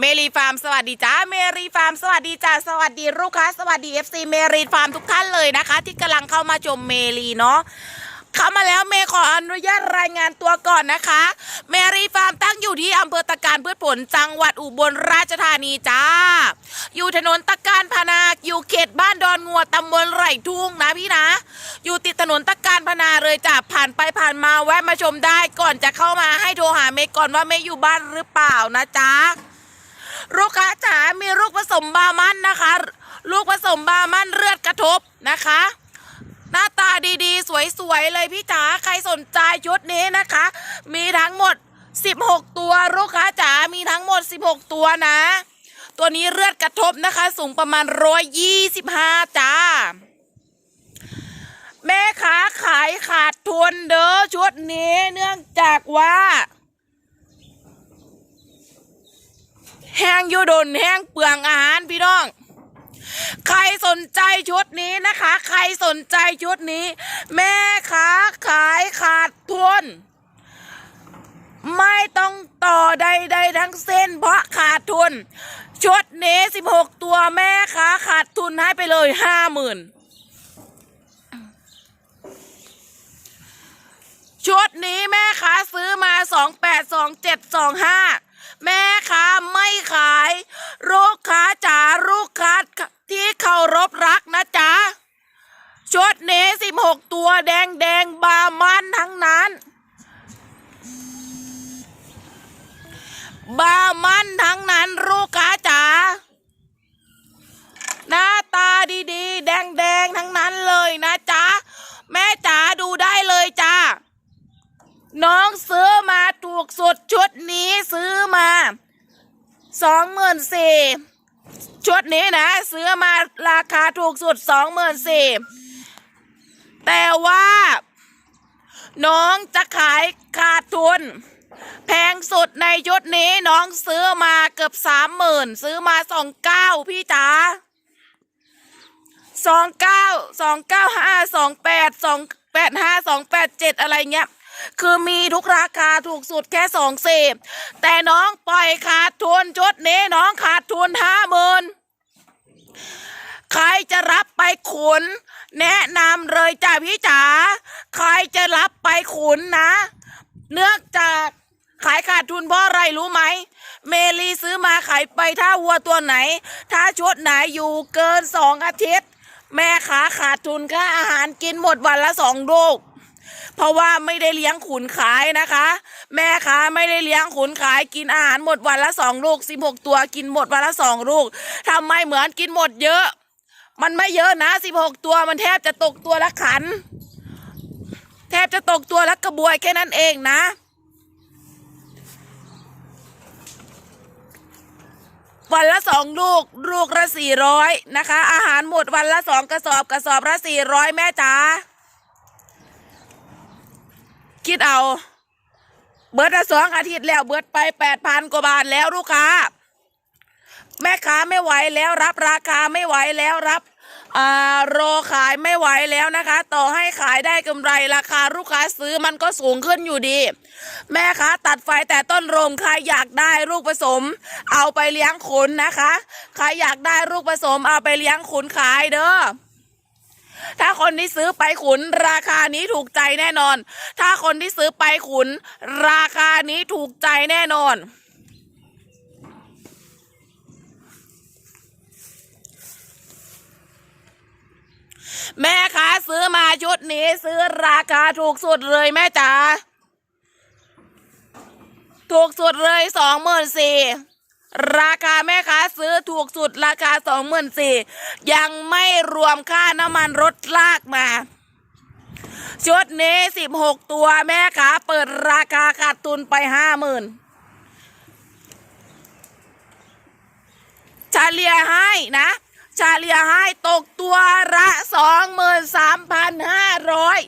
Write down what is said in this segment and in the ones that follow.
เมรีฟาร์มสวัสดีจ้าเมรีฟาร์มสวัสดีจ้าสวัสดีลูกค้าสวัสดี FC เมรีฟาร์มทุกท่านเลยนะคะ ที่กำลังเข้ามาชมเมรีเนาะเข้ามาแล้วเมย์ขออนุญาตรายงานตัวก่อนนะคะ เมรีฟาร์มตั้งอยู่ที่อำเภอตะการพืชผลจังหวัดอุบลราชธานีจ้า อยู่ถนนตะการพนาอยู่เขตบ้านดอนงัวตำบลไร่ทุ่งนะพี่นะ อยู่ติดถนนตะการพนาเลยจ้ะผ่านไปผ่านมาแวะมาชมได้ก่อนจะเข้ามาให้โทรหาเมย์ก่อนว่าเมย์อยู่บ้านหรือเปล่านะจ๊ะ ลูกค้าจ๋ามีลูกผสมบามันนะคะ ลูกผสมบามันเลือดกระทบนะคะ หน้าตาดีๆ สวยๆเลยพี่จ๋าใครสนใจชุดนี้นะคะ มีทั้งหมด 16 ตัวลูกค้าจ๋ามีทั้งหมด 16 ตัวนะ ตัวนี้เลือดกระทบนะคะ สูงประมาณ 125 จ้าแม่ค้าขายขาดทุนเด้อชุดนี้เนื่องจากว่า แห้งยูดนแห้งเปลืองอาหารพี่น้อง ใครสนใจชุดนี้นะคะ ใครสนใจชุดนี้ แม่ค้าขายขาดทุนไม่ต้องต่อใดๆทั้งเส้น เพราะขาดทุน ชุดนี้16ตัวแม่ค้าขาดทุนให้ไปเลยห้าหมื่นชุดนี้แม่ค้าซื้อมา28 27 25แม่ค้าไม่ขายลูกค้าจ๋าลูกค้าที่เคารพรักนะจ๊ะ ชุด นี้16ตัวแดงแดงบามันทั้งนั้น บามันทั้งนั้นลูกค้าจ๋าหน้าตาดีๆ แดงๆทั้งนั้นเลยนะจ๊ะ แม่จ๋าดูได้เลยจ้าน้องซื้อมาถูกสุดชุดนี้ซื้อมาสองหมื่นสี่ชุดนี้นะ ซื้อมาราคาถูกสุดสองหมื่นสี่ แต่ว่า น้องจะขายขาดทุน แพงสุดในชุดนี้น้องซื้อมาเกือบสามหมื่นซื้อมาสองเก้าพี่จ๋าสองเก้าสองเก้าห้าสองแปดสองแปดห้าสองแปดเจ็ดอะไรเงี้ย คือมีทุกราคาถูกสุดแค่สองสิบแต่น้องปล่อยขาดทุนชุดนี้น้องขาดทุนห้าหมื่น ใครจะรับไปขุน แนะนำเลยจ้าพี่จ๋าใครจะรับไปขุนนะ เนื่องจากขายขาดทุนเพราะอะไรรู้ไหม เมลีซื้อมาขายไปถ้าวัวตัวไหน ถ้าชุดไหนอยู่เกินสองอาทิตย์ แม่ขาขาดทุนค่าอาหารกินหมดวันละสองลูกเพราะว่าไม่ได้เลี้ยงขุนขายนะคะ แม่ค้าไม่ได้เลี้ยงขุนขายกินอาหารหมดวันละสองลูกสิบหกตัวกินหมดวันละสองลูกทำไมเหมือนกินหมดเยอะ มันไม่เยอะนะสิบหกตัวมันแทบจะตกตัวละขัน แทบจะตกตัวละกระบวยแค่นั้นเองนะวันละสองลูก ลูกละสี่ร้อยนะคะ อาหารหมดวันละสองกระสอบกระสอบละสี่ร้อยแม่จ๋าคิดเอา เบิร์ดละสองอาทิตย์แล้วเบิร์ดไปแปดพันกว่าบาทแล้วลูกค้า แม่ค้าไม่ไหวแล้วรับราคาไม่ไหวแล้วรับอ่ารอขายไม่ไหวแล้วนะคะ ต่อให้ขายได้กำไรราคาลูกค้าซื้อมันก็สูงขึ้นอยู่ดี แม่ค้าตัดไฟแต่ต้นโรงใครอยากได้ลูกผสม เอาไปเลี้ยงขุนนะคะใครอยากได้ลูกผสมเอาไปเลี้ยงขุนขายเด้อถ้าคนที่ซื้อไปขุนราคานี้ถูกใจแน่นอน ถ้าคนที่ซื้อไปขุน ราคานี้ถูกใจแน่นอน แม่ค้าซื้อมาชุดนี้ซื้อราคาถูกสุดเลยแม่จ๋าถูกสุดเลยสองหมื่นสี่ราคาแม่ค้าซื้อถูกสุดราคาสองหมื่นสี่ยังไม่รวมค่าน้ำมันรถลากมาชุดนี้สิบหกตัวแม่ค้าเปิดราคาขาดทุนไปห้าหมื่นเฉลี่ยให้นะ เฉลี่ยให้ตกตัวละสองหมื่นสามพันห้าร้อย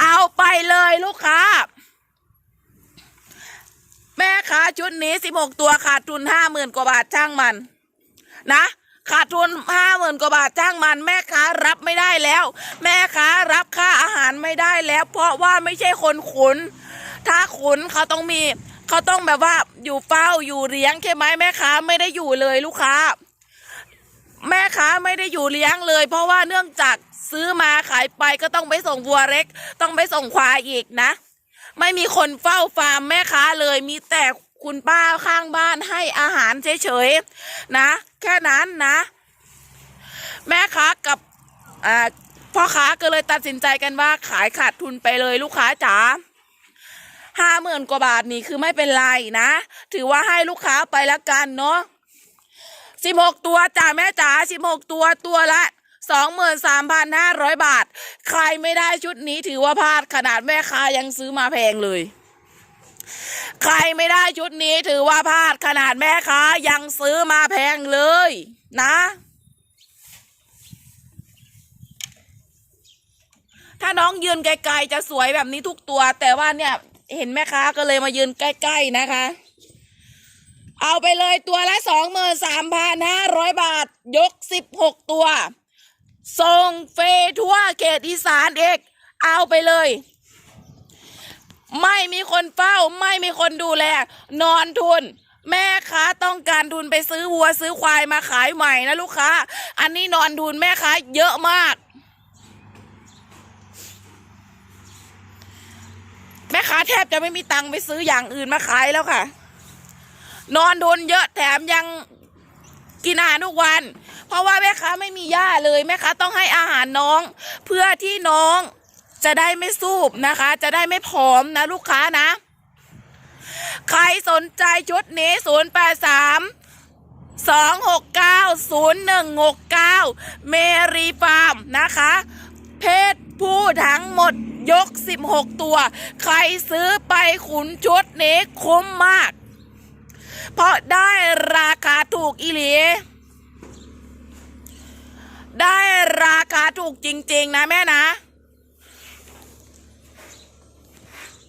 เอาไปเลยลูกค้า แม่ค้าชุดนี้สิบหกตัวขาดทุนห้าหมื่นกว่าบาทช่างมัน นะขาดทุนห้าหมื่นกว่าบาทจ้างมัน แม่ค้ารับไม่ได้แล้ว แม่ค้ารับค่าอาหารไม่ได้แล้ว เพราะว่าไม่ใช่คนขุน ถ้าขุนเขาต้องมี เขาต้องแบบว่าอยู่เฝ้าอยู่เลี้ยงใช่ไหมแม่ค้าไม่ได้อยู่เลยลูกค้า แม่ค้าไม่ได้อยู่เลี้ยงเลย เพราะว่าเนื่องจากซื้อมาขายไปก็ต้องไปส่งวัวเล็ก ต้องไปส่งควายอีกนะ ไม่มีคนเฝ้าฟาร์มแม่ค้าเลยมีแต่คุณป้าข้างบ้านให้อาหารเฉยๆนะ แค่นั้นนะ แม่ค้ากับพ่อค้าก็เลยตัดสินใจกันว่าขายขาดทุนไปเลยลูกค้าจ๋าห้าหมื่นกว่าบาทนี่คือไม่เป็นไรนะ ถือว่าให้ลูกค้าไปแล้วกันเนาะ สิบหกตัวจ้าแม่จ๋าสิบหกตัวตัวละสองหมื่นสามพันห้าร้อยบาท ใครไม่ได้ชุดนี้ถือว่าพลาดขนาดแม่ค้ายังซื้อมาแพงเลย ใครไม่ได้ชุดนี้ถือว่าพลาดขนาดแม่ค้ายังซื้อมาแพงเลย นะถ้าน้องยืนไกลๆจะสวยแบบนี้ทุกตัว แต่ว่าเนี่ยเห็นแม่ค้าก็เลยมายืนใกล้ ๆ นะคะ เอาไปเลยตัวละสองหมื่นสามพันห้าร้อยบาท ยกสิบหกตัว ส่งเฟทั่วเขตอีสานเอกเอาไปเลย ไม่มีคนเฝ้าไม่มีคนดูแล นอนทุน แม่ค้าต้องการทุนไปซื้อวัวซื้อควายมาขายใหม่นะลูกค้า อันนี้นอนทุนแม่ค้าเยอะมากแม่ค้าแทบจะไม่มีตังค์ไปซื้ออย่างอื่นมาขายแล้วค่ะ นอนโดนเยอะแถมยังกินอาหารทุกวัน เพราะว่าแม่ค้าไม่มีหญ้าเลยแม่ค้าต้องให้อาหารน้อง เพื่อที่น้องจะได้ไม่สูบนะคะ จะได้ไม่ผอมนะลูกค้านะ ใครสนใจชุดนี้ 0 8 3 2 6 9 0 1 6 9 เมรีฟาร์มนะคะ เพศผู้ทั้งหมดยก 16 ตัว ใครซื้อไปขุนชุดนี้คุ้มมาก เพราะได้ราคาถูกอีหลีได้ราคาถูกจริง ๆ นะแม่นะ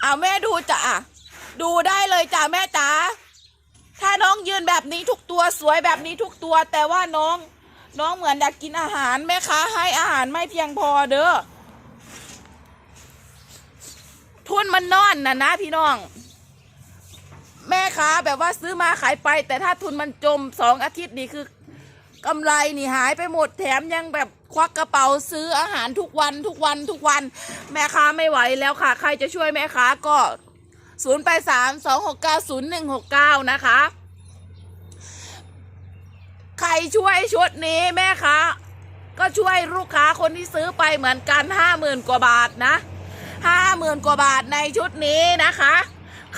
เอาแม่ดูจ้ะดูได้เลยจ้ะแม่จ๋าถ้าน้องยืนแบบนี้ทุกตัวสวยแบบนี้ทุกตัว แต่ว่าน้อง น้องเหมือนอยากกินอาหารแม่ค้าให้อาหารไม่เพียงพอเด้อทุนมันนอนนะนะพี่น้อง แม่ค้าแบบว่าซื้อมาขายไป แต่ถ้าทุนมันจมสองอาทิตย์นี่คือกำไรนี่หายไปหมดแถมยังแบบควักกระเป๋าซื้ออาหารทุกวันทุกวันทุกวัน แม่ค้าไม่ไหวแล้วค่ะ ใครจะช่วยแม่ค้าก็0 8 3 2 6 9 0 1 6 9นะคะ ใครช่วยชุดนี้แม่ค้าก็ช่วยลูกค้าคนที่ซื้อไปเหมือนกันห้าหมื่นกว่าบาทนะห้าหมื่นกว่าบาทในชุดนี้นะคะ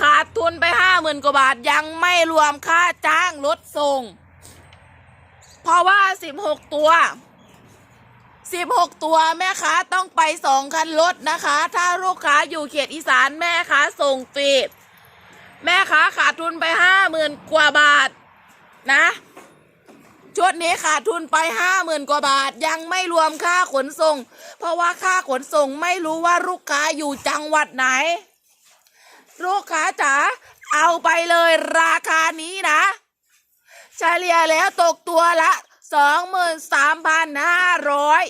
ขาดทุนไปห้าหมื่นกว่าบาทยังไม่รวมค่าจ้างรถส่ง เพราะว่าสิบหกตัวสิบหกตัวแม่ค้าต้องไปสองคันรถนะคะ ถ้าลูกค้าอยู่เขตอีสานแม่ค้าส่งฟรีแม่ค้าขาดทุนไปห้าหมื่นกว่าบาทนะชุดนี้ขาดทุนไปห้าหมื่นกว่าบาทยังไม่รวมค่าขนส่ง เพราะว่าค่าขนส่งไม่รู้ว่าลูกค้าอยู่จังหวัดไหน ลูกค้าจ๋าเอาไปเลยราคานี้นะ เฉลี่ยแล้วตกตัวละสองหมื่นสามพันห้าร้อย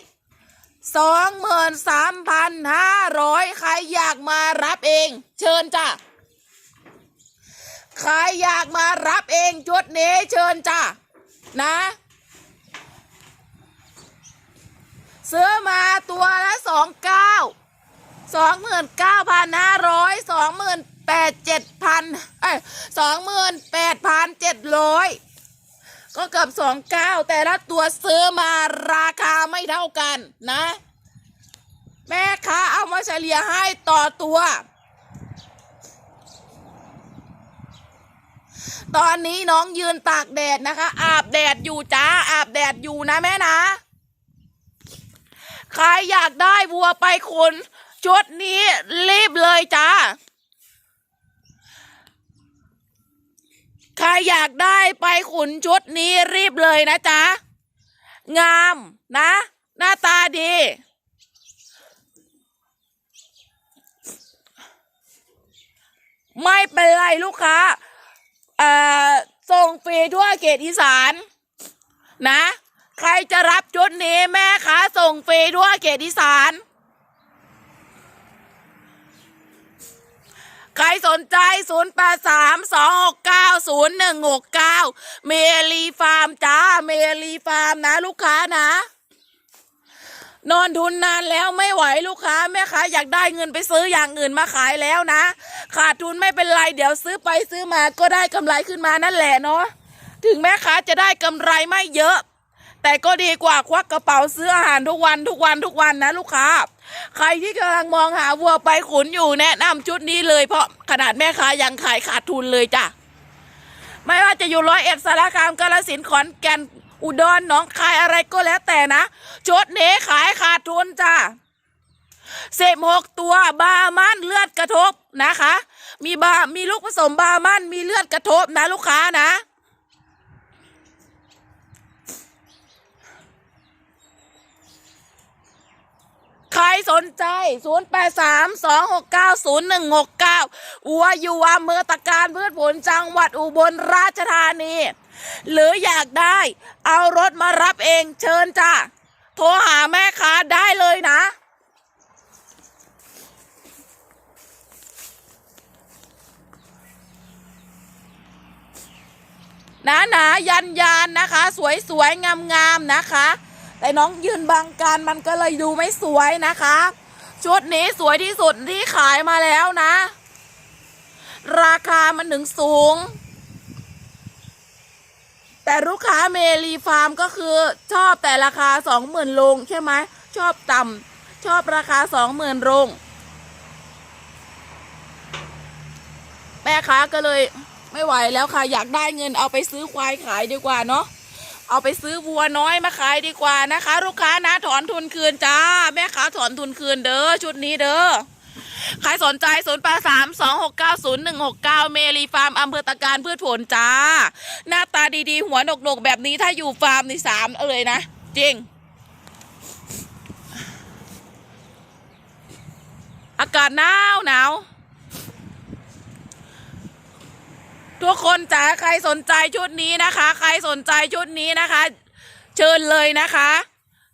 สองหมื่นสามพันห้าร้อยใครอยากมารับเอง เชิญจ้ะใครอยากมารับเองชุดนี้เชิญจ้ะนะซื้อมาตัวละสองเก้าสองหมื่นเก้าพันห้าร้อยสองหมื่น แปดเจ็ดพันเอ้ยสองหมื่นแปดพันเจ็ดร้อยก็เกือบสองเก้าแต่ละตัวซื้อมาราคาไม่เท่ากันนะ แม่ค้าเอามาเฉลี่ยให้ต่อตัว ตอนนี้น้องยืนตากแดดนะคะ อาบแดดอยู่จ้าอาบแดดอยู่นะแม่นะใครอยากได้วัวไปขุนชุดนี้รีบเลยจ้า ใครอยากได้ไปขุนชุดนี้รีบเลยนะจ๊ะ งามนะ หน้าตาดี ไม่เป็นไรลูกค้า เอ่อ ส่งฟรีทั่วเขตอีสาน นะ ใครจะรับชุดนี้แม่ค้าส่งฟรีทั่วเขตอีสาน ใครสนใจ 0 8 3 2 6 9 0 1 6 9 เมลีฟาร์มจ้า เมลีฟาร์มนะ ลูกค้านะ นอนทุนนานแล้วไม่ไหวลูกค้าแม่ค้าอยากได้เงินไปซื้ออย่างอื่นมาขายแล้วนะ ขาดทุนไม่เป็นไร เดี๋ยวซื้อไปซื้อมาก็ได้กำไรขึ้นมานั่นแหละเนาะถึงแม่ค้าจะได้กำไรไม่เยอะ แต่ก็ดีกว่าควักกระเป๋าซื้ออาหารทุกวันทุกวันทุกวันนะลูกค้าใครที่กำลังมองหาวัวไปขุนอยู่แนะนำชุดนี้เลยเพราะขนาดแม่ค้ายังขายขาดทุนเลยจ้ะ ไม่ว่าจะอยู่ร้อยเอ็ดสารคามกาฬสินขอนแก่นอุดรหนองคายอะไรก็แล้วแต่นะชุดนี้ขายขาดทุนจ้ะสิบหกตัวบามันเลือดกระทบนะคะ มีบามีลูกผสมบามันมีเลือดกระทบนะลูกค้านะ ใครสนใจ 0 8 3 2 6 9 0 1 6 9อัวอยู่อำเภอตะการพืชผลจังหวัดอุบลราชธานี หรืออยากได้ เอารถมารับเองเชิญจ้าโทรหาแม่ค้าได้เลยนะหนาหนายันยานนะคะ สวยสวยงามงามๆ นะคะ แต่น้องยืนบังการมันก็เลยดูไม่สวยนะคะ ชุดนี้สวยที่สุดที่ขายมาแล้วนะ ราคามันถึงสูง แต่ลูกค้าเมลีฟาร์มก็คือชอบแต่ราคาสองหมื่นลงใช่ไหมชอบต่ำชอบราคาสองหมื่นลงแม่ค้าก็เลยไม่ไหวแล้วค่ะ อยากได้เงินเอาไปซื้อควายขายดีกว่าเนาะ เอาไปซื้อวัวน้อยมาขายดีกว่านะคะ ลูกค้านะถอนทุนคืนจ้า แม่ค้าถอนทุนคืนเด้อชุดนี้เด้อใครสนใจ0 8 3 2 6 9 0 1 6 9 เมลีฟาร์มอำเภอตะการพืชผลจ้า หน้าตาดีๆ หัวหนกๆ แบบนี้ถ้าอยู่ฟาร์มนี่สามเอาเลยนะ จริง อากาศหนาวหนาว ทุกคนจ๋าใครสนใจชุดนี้นะคะ ใครสนใจชุดนี้นะคะ เชิญเลยนะคะ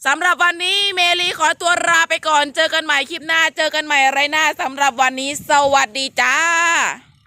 สำหรับวันนี้เมลีขอตัวลาไปก่อน เจอกันใหม่คลิปหน้า เจอกันใหม่ไรหน้าสำหรับวันนี้ สวัสดีจ้า